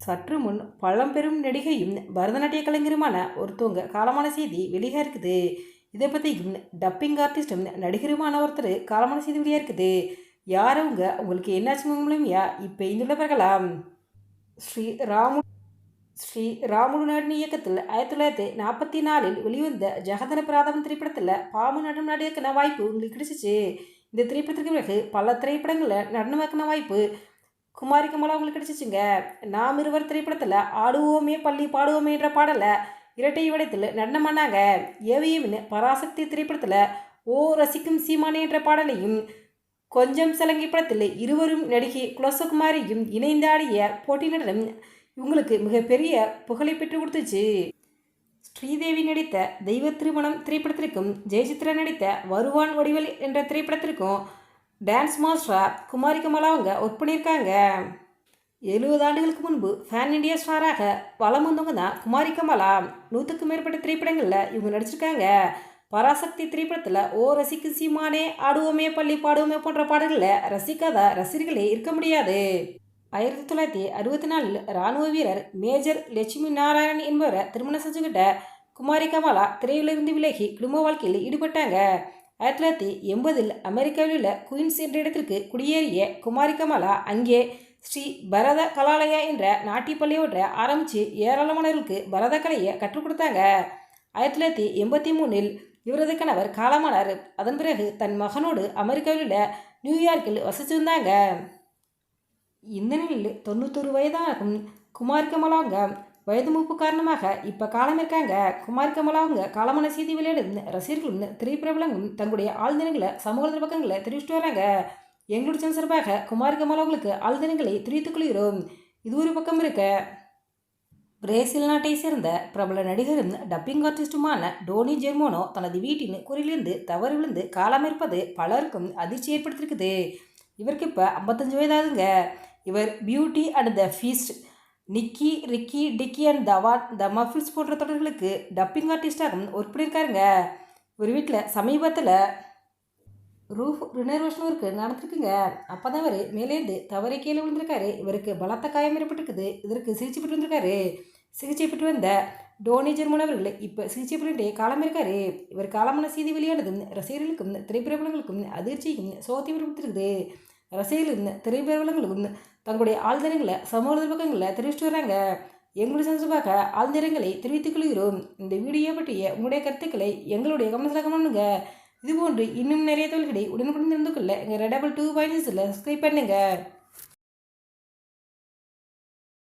சற்று முன் பழம்பெரும் நடிகையும் பரதநாட்டிய கலைஞருமான ஒருத்தவங்க காலமான செய்தி வெளியாக இருக்குது. இதை பற்றியும் டப்பிங் ஆர்டிஸ்டும் நடிகருமான ஒருத்தர் காலமான செய்தி வெளியாக இருக்குது. யார் அவங்க? உங்களுக்கு என்னாச்சு மூலமையா? இப்போ இந்துள்ள ஸ்ரீ ராமு ஸ்ரீ ராமுலு நாடின் இயக்கத்தில் ஆயிரத்தி தொள்ளாயிரத்தி நாற்பத்தி நாலில் வெளிவந்த ஜெகதன பிராதவன் திரைப்படத்தில் பாம்பு நடனம் நடிகன வாய்ப்பு உங்களுக்கு கிடைச்சிச்சு. இந்த திரைப்படத்திற்கு பிறகு பல திரைப்படங்களில் நடனமாக்கின வாய்ப்பு குமாரி கமலா உங்களுக்கு கிடைச்சிச்சுங்க. நாம் இருவர் திரைப்படத்தில் ஆடுவோமே பள்ளி பாடுவோமே என்ற பாடலை இரட்டை வடத்தில் நடனம் பண்ணாங்க பராசக்தி திரைப்படத்தில் ஓ ரசிக்கும் சீமானே என்ற பாடலையும் கொஞ்சம் சலங்கை படத்தில் இருவரும் நடிகை குலசகுமாரியும் இணைந்தாடிய போட்டி நடனம் இவங்களுக்கு மிகப்பெரிய புகழை பெற்று கொடுத்துச்சு. ஸ்ரீதேவி நடித்த தெய்வ திருமணம் திரைப்படத்திற்கும் ஜெயசித்ரா நடித்த வருவான் வடிவல் என்ற திரைப்படத்திற்கும் டான்ஸ் மாஸ்டராக குமாரி கமலா அவங்க ஒர்க் பண்ணியிருக்காங்க எழுபது ஆண்டுகளுக்கு முன்பு ஃபேன் இண்டியா ஸ்டாராக வலம் வந்தவங்க தான் குமாரி கமலா நூற்றுக்கும் மேற்பட்ட திரைப்படங்களில் இவங்க நடிச்சிருக்காங்க. பராசக்தி திரைப்படத்தில் ஓ ரசிக்கு சீமானே ஆடுவோமே பள்ளி பாடுவோமே போன்ற பாடல்களில் ரசிக்காத ரசிகர்களே இருக்க முடியாது. ஆயிரத்தி தொள்ளாயிரத்தி அறுபத்தி நாலில் இராணுவ வீரர் மேஜர் லட்சுமி நாராயணன் என்பவரை திருமணம் செஞ்சுக்கிட்ட குமாரி கமலா திரையிலிருந்து விலகி குடும்ப வாழ்க்கையில் ஈடுபட்டாங்க. ஆயிரத்தி தொள்ளாயிரத்தி எண்பதில் அமெரிக்காவில் உள்ள குயின்ஸ் என்ற இடத்திற்கு குடியேறிய குமாரி கமலா அங்கே ஸ்ரீ பரத கலாலயா என்ற நாட்டிய பள்ளியோட ஆரம்பித்து ஏராளமானவர்களுக்கு பரத கலையை கற்றுக் கொடுத்தாங்க. ஆயிரத்தி தொள்ளாயிரத்தி எண்பத்தி மூணில் இவரது கணவர் காலமானார். அதன் பிறகு தன் மகனோடு அமெரிக்காவில் உள்ள நியூயார்க்கில் வசிச்சிருந்தாங்க. இந்த நிலையில் தொண்ணூத்தொரு வயதாகும் குமார் கமலாங்க. வயது மூப்பு காரணமாக இப்போ காலம் இருக்காங்க. குமார் கமலாவங்க காலமான செய்தி விளையாடு ரசிகர்களும் திரைப்பிரபலங்களும் தங்களுடைய ஆழ்தினங்களை சமூக பக்கங்களை தெரிவிச்சுட்டு வராங்க. எங்களுடைய சேனல் சார்பாக குமார் கமலாவங்களுக்கு ஆழ்தினங்களை தெரிவித்துக் கொள்கிறோம். இது ஒரு பக்கம் இருக்க பிரேசில் நாட்டை சேர்ந்த பிரபல நடிகரும் டப்பிங் ஆர்டிஸ்டுமான டோனி ஜெர்மோனோ தனது வீட்டின் குறையிலிருந்து தவறு விழுந்து காலமிருப்பது பலருக்கும் அதிர்ச்சி ஏற்படுத்தியிருக்குது. இவருக்கு இப்போ ஐம்பத்தஞ்சு வயதாகுங்க இவர் beauty and the beast Nicky Ricky Dicky and Dawn the muffles போன்ற தொடர்களுக்கு டப்பிங் ஆர்டிஸ்டாகவும் ஒர்க் பண்ணியிருக்காருங்க ஒரு வீட்டில் சமீபத்தில் ரூஃப் ரினர்வேஷன் ஒர்க்கு நடந்திருக்குங்க. அப்போ தான் இவர் மேலேருந்து தவறி கீழே விழுந்திருக்காரு. இவருக்கு பலத்த காயம் ஏற்பட்டிருக்குது. இதற்கு சிகிச்சை பெற்று வந்திருக்காரு. சிகிச்சை பெற்று வந்த டோனி ஜெர்மன் அவர்கள் இப்போ சிகிச்சை பெற்று காலம் இருக்காரு. இவர் காலமான செய்தி வெளியானதும் ரசிகர்களுக்கும் திரைப்பிரபலங்களுக்கும் அதிர்ச்சியும் சோத்தி விரும்பித்திருக்குது ரசிகர்களும் திரைப்பிரபலங்களுக்கும் தங்களுடைய ஆழ்ந்தரங்களை சமூக பக்கங்களில் தெரிவிச்சுட்டு வராங்க. எங்களுடைய சந்தோஷமாக ஆழ்ந்தரங்களை தெரிவித்துக் கொள்கிறோம். இந்த வீடியோ பற்றிய உங்களுடைய கருத்துக்களை எங்களுடைய கவனத்தில் கவனங்க இதுபோன்று இன்னும் நிறைய தொழில்களை உடனுக்குடன் தெரிந்து கொள்ள எங்கள் ரெடபிள் டூ பாயிண்ட் சப்ஸ்கிரைப் பண்ணுங்கள்